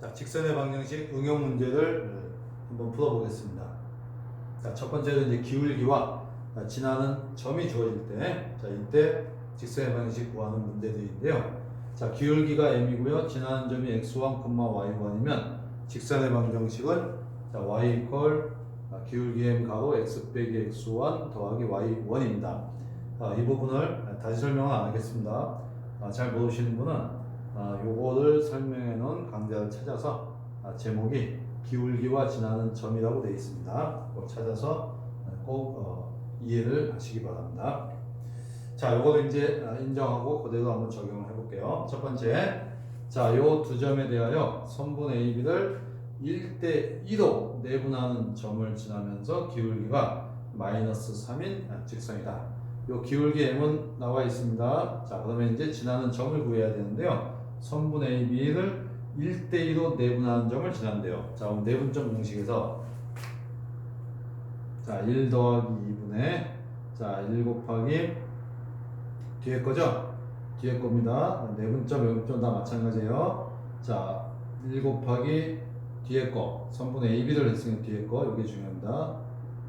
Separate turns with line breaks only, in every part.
자, 직선의 방정식 응용 문제를 한번 풀어보겠습니다. 자, 첫 번째는 이제 기울기와 자, 지나는 점이 주어질 때, 자, 이때 직선의 방정식 구하는 문제들인데요. 자, 기울기가 m이고요. 지나는 점이 x1, y1이면 직선의 방정식은 자, y 이퀄 아, 기울기 m 가로 x 빼기 x1 더하기 y1입니다. 아, 이 부분을 다시 설명은 안 하겠습니다. 아, 잘 모르시는 분은 아, 요거를 설명해 놓은 강좌를 찾아서 아, 제목이 기울기와 지나는 점이라고 되어 있습니다. 그걸 찾아서 꼭 어, 이해를 하시기 바랍니다. 자, 요거를 이제 아, 인정하고 그대로 한번 적용을 해볼게요. 첫 번째, 자, 요 두 점에 대하여 선분 AB를 1대 2로 내분하는 점을 지나면서 기울기가 마이너스 3인 직선이다. 요 기울기 m은 나와 있습니다. 자, 그러면 이제 지나는 점을 구해야 되는데요. 선분 AB를 1대 2로 내분하는 점을 지난대요. 자, 그럼 내분점 공식에서 자, 1 더하기 2분의 자, 1 곱하기 뒤에 거죠? 뒤에 겁니다. 내분점, 외분점 다 마찬가지예요. 자, 1 곱하기 뒤에 거, 선분의 AB를 했으니 뒤에 거, 이게 중요합니다.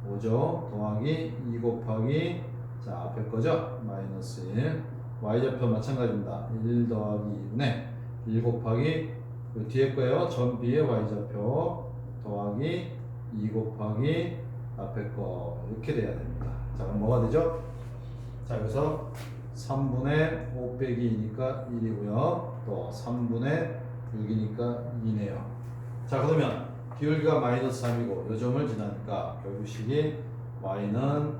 5죠. 더하기 2 곱하기, 자, 앞에 거죠? 마이너스 1. Y좌표 마찬가지입니다. 1 더하기 2분의 1 곱하기, 그 뒤에 거예요. 전 B의 Y좌표 더하기 2 곱하기 앞에 거, 이렇게 돼야 됩니다. 자, 그럼 뭐가 되죠? 자, 여기서 3분의 5 빼기 2니까 1이고요. 또 3분의 6이니까 2네요. 자, 그러면 기울기가 마이너스 3이고 요 점을 지나니까 결국식이 y는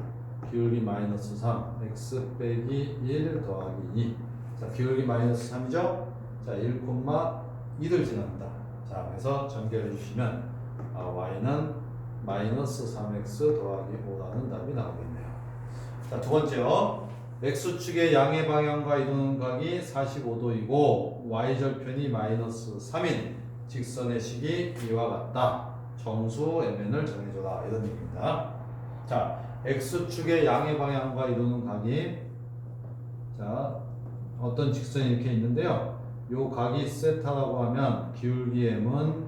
기울기 마이너스 3, x 빼기 1 더하기 2. 자, 기울기 마이너스 3이죠? 자, 1, 2를 지난다. 자, 그래서 전개해 주시면 아, y는 마이너스 3x 더하기 5라는 답이 나오겠네요. 자, 두 번째요. x축의 양의 방향과 이루는 각이 45도이고 y절편이 마이너스 3인 직선의 식이 이와 같다. 정수 mn을 정해줘라 이런 얘기입니다. 자, x축의 양의 방향과 이루는 각이 자 어떤 직선이 이렇게 있는데요. 요 각이 세타라고 하면 기울기 m은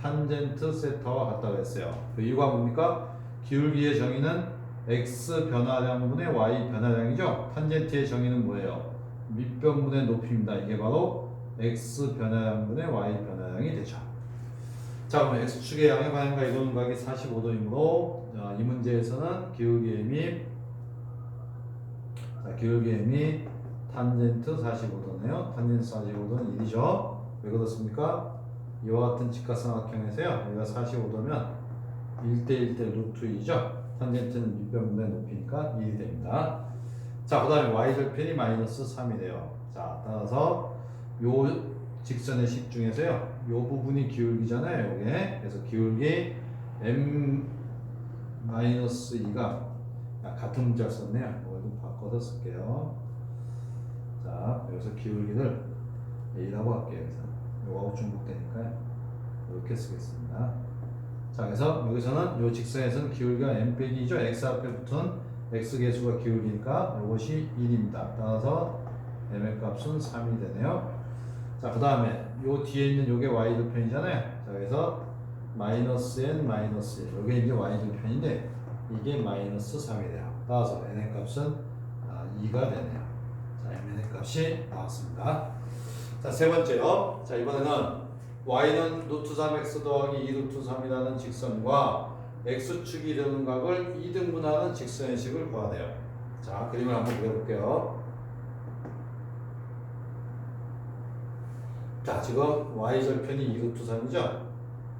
탄젠트 세타와 같다고 했어요. 그 이유가 뭡니까? 기울기의 정의는 x 변화량분의 y 변화량이죠. 탄젠트의 정의는 뭐예요? 밑변분의 높이입니다. 이게 바로 x 변화량분의 y 변화량이 되죠. 자, 그럼 x축의 양의 방향과 이도는 각이 45도이므로 이 문제에서는 기울기 m이 자, 기울기 m이 탄젠트 45도네요. 탄젠트 45도는 1이죠. 왜 그렇습니까? 이와 같은 직각삼각형에서요. 여기가 45도면 1대 1대 루트 2죠. 탄젠트는 밑변분의 높이니까 1이 됩니다. 자, 그 다음에 y절편이 마이너스 3이 돼요. 자, 따라서 요 직선의 식 중에서요. 요 부분이 기울기잖아요. 요게. 그래서 기울기 m 마이너스 2가 같은 문자 썼네요. 이거 좀 바꿔서 쓸게요. 자, 여기서 기울기를 a라고 할게요. 여기서 요거하고 중복되니까요. 이렇게 쓰겠습니다. 자, 그래서 여기서는 요 직선에서는 기울기가 m 빼기 2죠. x 앞에 붙은 x 개수가 기울기니까 이것이 1입니다. 따라서 m의 값은 3이 되네요. 자, 그 다음에 요 뒤에 있는 요게 y절편이잖아요. 자, 그래서 마이너스 n 마이너스 1. 요게 이제 y절편인데 이게 마이너스 3이 돼요. 따라서 n의 값은 아, 2가 되네요. 자, mn의 값이 나왔습니다. 자, 세 번째요. 자, 이번에는 y는 루트 3x 더하기 2 루트 3이라는 직선과 x축이 이루는 각을 2등분하는 직선의 식을 구하래요. 자, 그림을 한번 그려볼게요. 자, 지금 y절편이 2루트 3이죠?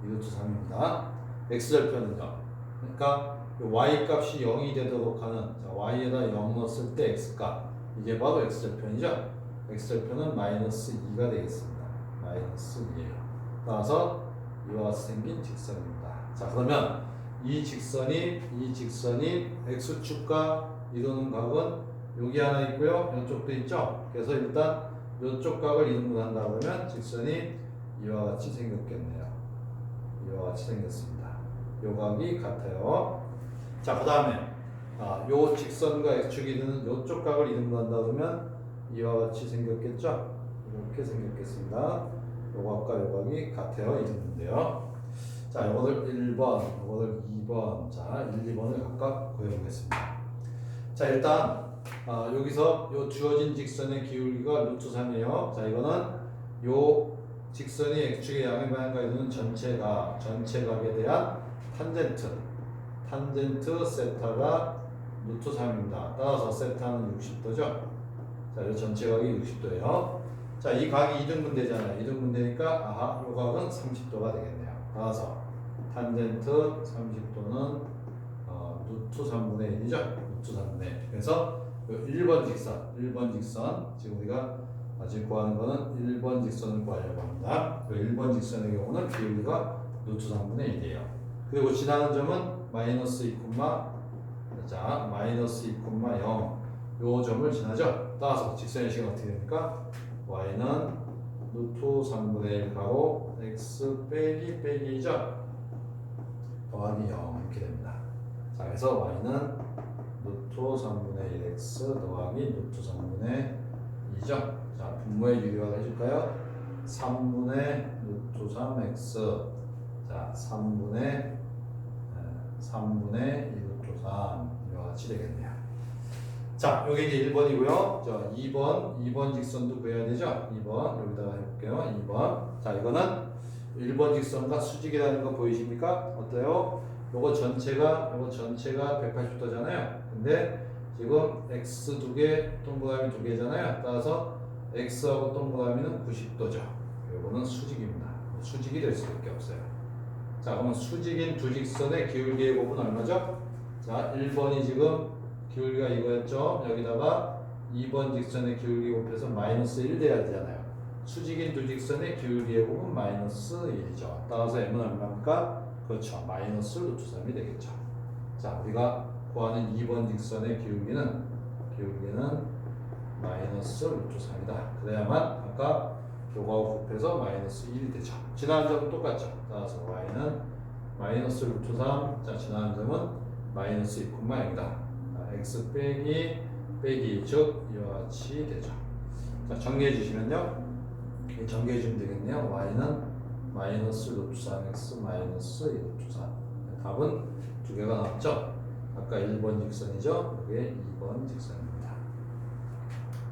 2루트 3입니다. x절편은요. 그러니까 y 값이 0이 되도록 하는 자, y에다 0 넣었을 때 x값 이게 바로 x절편이죠? x절편은 마이너스 2가 되겠습니다. 마이너스 2예요. 따라서 이와 같이 생긴 직선입니다. 자, 그러면 이 직선이 이 직선이 x축과 이루는 각은 여기 하나 있고요. 이쪽도 있죠. 그래서 일단 이쪽 각을 이등분한다 그러면 직선이 이와 같이 생겼겠네요. 이와 같이 생겼습니다. 요 각이 같아요. 자, 그 다음에 아, 요 직선과 x축이 있는 요쪽 각을 이등분한다 그러면 이와 같이 생겼겠죠? 이렇게 생겼겠습니다. 요각과 요각이 같아요. 이 정도인데요. 자, 요거를 1번, 요거를 2번, 자, 1, 2번을 각각 구해보겠습니다. 자, 일단 아, 여기서 요 주어진 직선의 기울기가 루트 3이에요. 자, 이거는 요 직선이 x축의 양의 방향과 이루는 전체가 전체 각에 대한 탄젠트 탄젠트 세타가 루트 3입니다. 따라서 세타는 60도죠. 자, 이 전체 각이 60도예요. 자, 이 각이 이등분되잖아요. 이등분되니까 아하, 이 각은 30도가 되겠네요. 따라서 탄젠트 30도는 어, 루트 3분의 1이죠. 루트 3분의 1. 그래서 요 1번 직선, 1번 직선 지금 우리가 지금 구하는 거는 1번 직선을 구하려고 합니다. 그 1번 직선의 경우는 비율가 루트 3분의 1이에요. 그리고 지나는 점은 마이너스 2, 자 마이너스 2, 0. 요 점을 지나죠. 따라서 직선의 식은 어떻게 됩니까? y는 루트 3분의 1 가로 x 빼기 빼기죠. 더하기 0 이렇게 됩니다. 자 그래서 y는 루트 3분의 1 x 더하기 루트 3분의 2죠. 자 분모의 유리화를 해줄까요? 3분의 루트 3x 자 3분의 3분의 1 루트 3 이와 같이 되겠네요. 자, 여기 이제 1번이고요. 자, 2번, 2번 직선도 구해야 되죠? 2번, 여기다가 해볼게요. 2번. 자, 이거는 1번 직선과 수직이라는 거 보이십니까? 어때요? 요거 전체가, 요거 전체가 180도잖아요. 근데 지금 x 두 개, 동그라미 두 개잖아요. 따라서 x하고 동그라미는 90도죠. 요거는 수직입니다. 수직이 될 수밖에 없어요. 자, 그러면 수직인 두 직선의 기울기의 곱은 얼마죠? 자, 1번이 지금 기울기가 이거였죠. 여기다가 2번 직선의 기울기 곱해서 마이너스 1 돼야 되잖아요. 수직인 두 직선의 기울기의 곱은 마이너스 1이죠. 따라서 m은 얼마입니까? 그렇죠. 마이너스 루트 3이 되겠죠. 자, 우리가 구하는 2번 직선의 기울기는 기울기는 마이너스 루트 3이다. 그래야만 아까 요거하고 곱해서 마이너스 1이 되죠. 지나간 점은 똑같죠. 따라서 y는 마이너스 루트 3, 자 지나간 점은 마이너스 2,0이다. x 빼기 빼기 즉 이와 같이 되죠. 자 정리해 주시면요. 정리해 주면 되겠네요. y는 마이너스 루트 3x 마이너스 2 루트 3. 답은 두 개가 나왔죠. 아까 1번 직선이죠. 이게 2번 직선입니다.